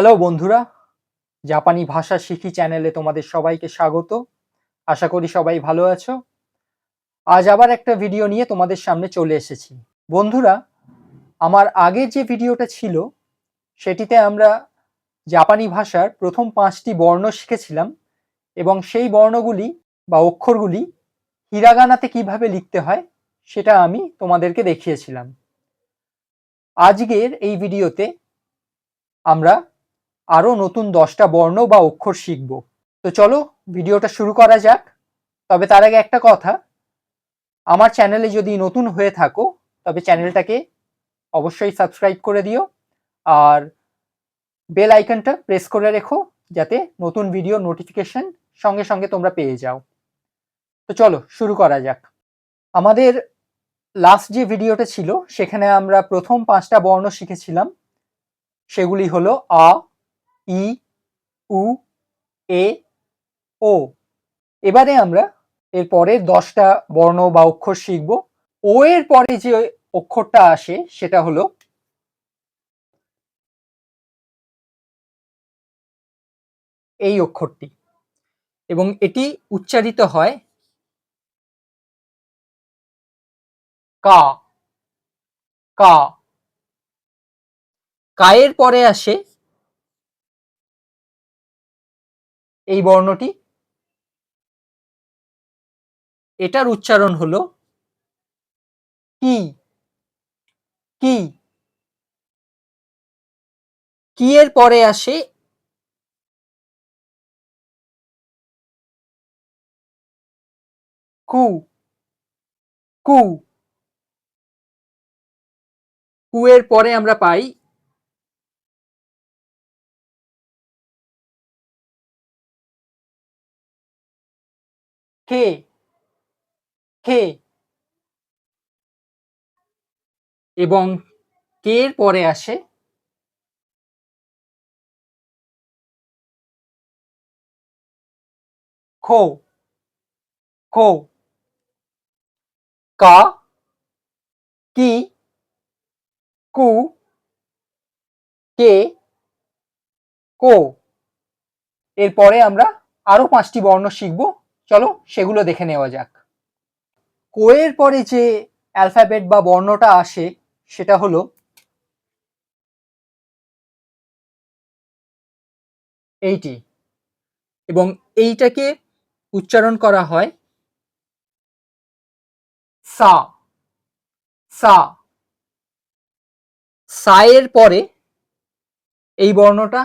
Hello বন্ধুরা। জাপানি ভাষা শিখি চ্যানেলে তোমাদের সবাইকে স্বাগত। আশা করি সবাই ভালো আছো। আজ আবার একটা ভিডিও নিয়ে তোমাদের সামনে চলে এসেছি। বন্ধুরা, আমার আগের যে ভিডিওটা ছিল, সেটিতে আমরা জাপানি ভাষার প্রথম পাঁচটি বর্ণ শিখেছিলাম এবং সেই বর্ণগুলি বা অক্ষরগুলি হিরাগানাতে কীভাবে লিখতে হয়, সেটা আমি তোমাদেরকে দেখিয়েছিলাম। আজকের এই ভিডিওতে আমরা আরও নতুন দশটা বর্ণ বা অক্ষর শিখব। তো চলো, ভিডিওটা শুরু করা যাক। তবে তার আগে একটা কথা। আমার চ্যানেলে যদি নতুন হয়ে থাকো, তবে চ্যানেলটাকে অবশ্যই সাবস্ক্রাইব করে দিও। আর বেল আইকনটা প্রেস করে রেখো, যাতে নতুন ভিডিও নোটিফিকেশন সঙ্গে সঙ্গে তোমরা পেয়ে যাও। তো চলো, শুরু করা যাক। আমাদের লাস্ট যে ভিডিওটা ছিল, সেখানে আমরা প্রথম পাঁচটা বর্ণ শিখেছিলাম। সেগুলি হলো আ ই, উ, এ, ও। এবারে আমরা এর পরের দশটা বর্ণ বা অক্ষর শিখব। ও এর পরে যে অক্ষরটা আসে, সেটা হলো এই অক্ষরটি। এবং এটি উচ্চারিত হয় কা। কা। কায়ের পরে আসে এই বর্ণটি। এটার উচ্চারণ হলো কি? কি? কি এর পরে আসে? কু। কু। কু এর পরে আমরা পাই কে? কে? এবং কে এর পরে আসে? খো। খো। কা। কি? কু। কে? কো। এরপরে আমরা আরও পাঁচটি বর্ণ শিখব। চলো সেগুলো দেখে নেওয়া যাক। কোয়ের পরে যে অ্যালফাবেট বা বর্ণটা আসে, সেটা হলো এইটি। এবং এইটাকে উচ্চারণ করা হয় সা। সা। সায়ের পরে এই বর্ণটা,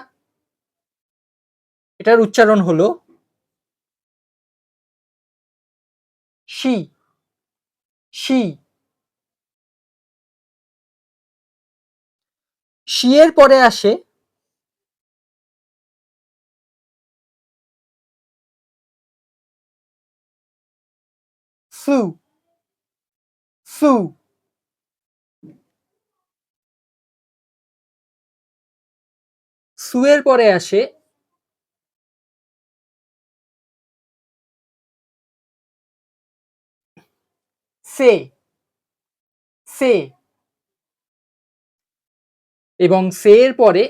এটার উচ্চারণ হলো শি শি শিয়ের পরে আসে সু সু। সুয়ের পরে আসে সে সে। এবং সে এর পরে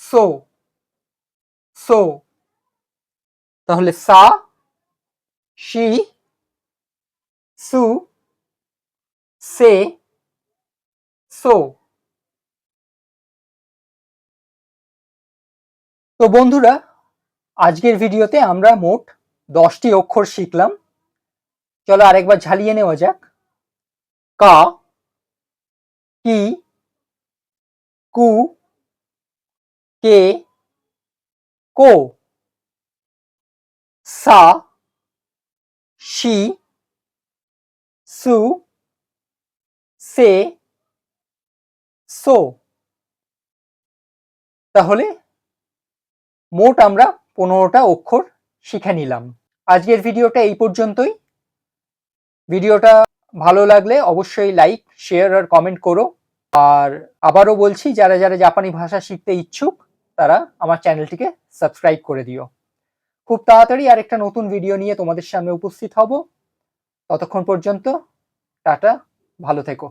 সো সো। তাহলে সা, শি, সু, সে, সো। তো বন্ধুরা আজকের ভিডিওতে আমরা মোট দশটি অক্ষর শিখলাম। চলো আরেকবার ঝালিয়ে নেওয়া যাক। কা, কি, কু, কে, কো, সা, শি, সু, সে, সো। তাহলে মোট আমরা পনেরোটা অক্ষর শিখে নিলাম। আজকের ভিডিওটা এই পর্যন্তই। ভিডিওটা ভালো লাগলে অবশ্যই লাইক, শেয়ার আর কমেন্ট করো। আর আবারও বলছি, যারা যারা জাপানি ভাষা শিখতে ইচ্ছুক, তারা আমার চ্যানেলটিকে সাবস্ক্রাইব করে দিও। খুব তাড়াতাড়ি আর একটা নতুন ভিডিও নিয়ে তোমাদের সামনে উপস্থিত হব। ততক্ষণ পর্যন্ত টাটা, ভালো থেকো।